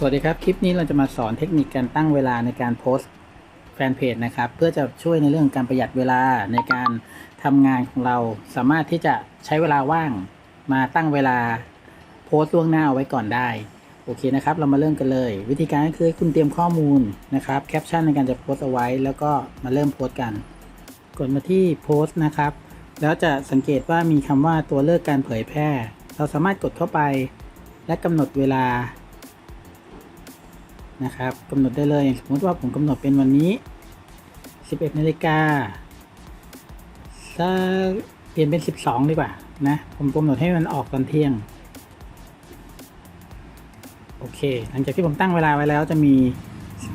สวัสดีครับ คลิปนี้เราจะมาสอนเทคนิคการตั้งเวลาในการโพสต์แฟนเพจนะครับ เพื่อจะช่วยในเรื่องการประหยัดเวลาในการทำงานของเรา สามารถที่จะใช้เวลาว่างมาตั้งเวลาโพสต์ล่วงหน้าเอาไว้ก่อนได้ โอเคนะครับ เรามาเริ่มกันเลย วิธีการก็คือคุณเตรียมข้อมูลนะครับแคปชั่นในการจะโพสต์เอาไว้ แล้วก็มาเริ่มโพสต์กัน กดมาที่โพสต์นะครับ แล้วจะสังเกตว่ามีคำว่าตัวเลิกการเผยแพร่ เราสามารถกดเข้าไปและกำหนดเวลา นะครับกำหนดได้เลยสมมติว่าผมกำหนดเป็นวันนี้ 11นาฬิกาจะเปลี่ยนเป็น 12 ดีกว่านะ ผมกำหนดให้มันออกตอนเที่ยง โอเค หลังจากที่ผมตั้งเวลาไว้แล้วจะมี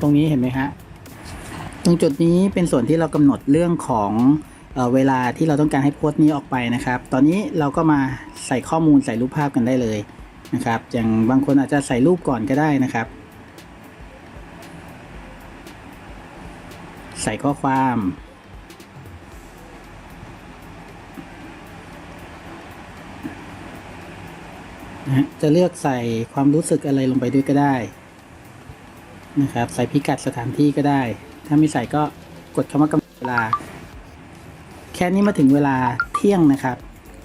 ตรงนี้เห็นไหมฮะ ตรงจุดนี้เป็นส่วนที่เรากำหนดเรื่องของเอเวลาที่เราต้องการให้โพสต์นี้ออกไปนะครับ ตอนนี้เราก็มาใส่ข้อมูลใส่รูปภาพกันได้เลยนะครับ อย่างบางคนอาจจะใส่รูปก่อนก็ได้นะครับ ใส่ข้อความนะฮะจะเลือกใส่ความรู้สึกอะไรลงไปด้วยก็ได้ นะครับ ใส่พิกัดสถานที่ก็ได้ ถ้าไม่ใส่ก็กดคำว่ากำหนดเวลา แค่นี้มาถึงเวลาเที่ยงนะครับ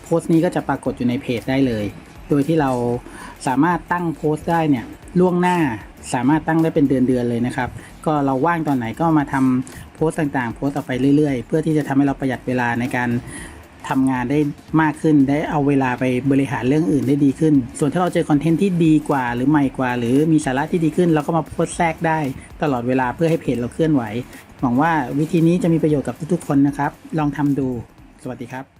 โพสต์นี้ก็จะปรากฏอยู่ในเพจได้เลย โดยที่เราสามารถตั้งโพสต์ได้เนี่ยล่วงหน้าสามารถตั้งได้เป็นเดือนๆเลยนะครับ ก็เราว่างตอนไหนก็มาทำ โพสต์ต่างๆ โพสต์ต่อไปเรื่อยๆ เพื่อที่จะทำให้เราประหยัดเวลาในการทำงานได้มากขึ้น ได้เอาเวลาไปบริหารเรื่องอื่นได้ดีขึ้น ส่วนถ้าเราเจอคอนเทนต์ที่ดีกว่า หรือใหม่กว่า หรือมีสาระที่ดีขึ้น เราก็มาโพสต์แทรกได้ ตลอดเวลาเพื่อให้เพจเราเคลื่อนไหว หวังว่าวิธีนี้จะมีประโยชน์กับทุกๆ คนนะครับ ลองทำดู สวัสดีครับ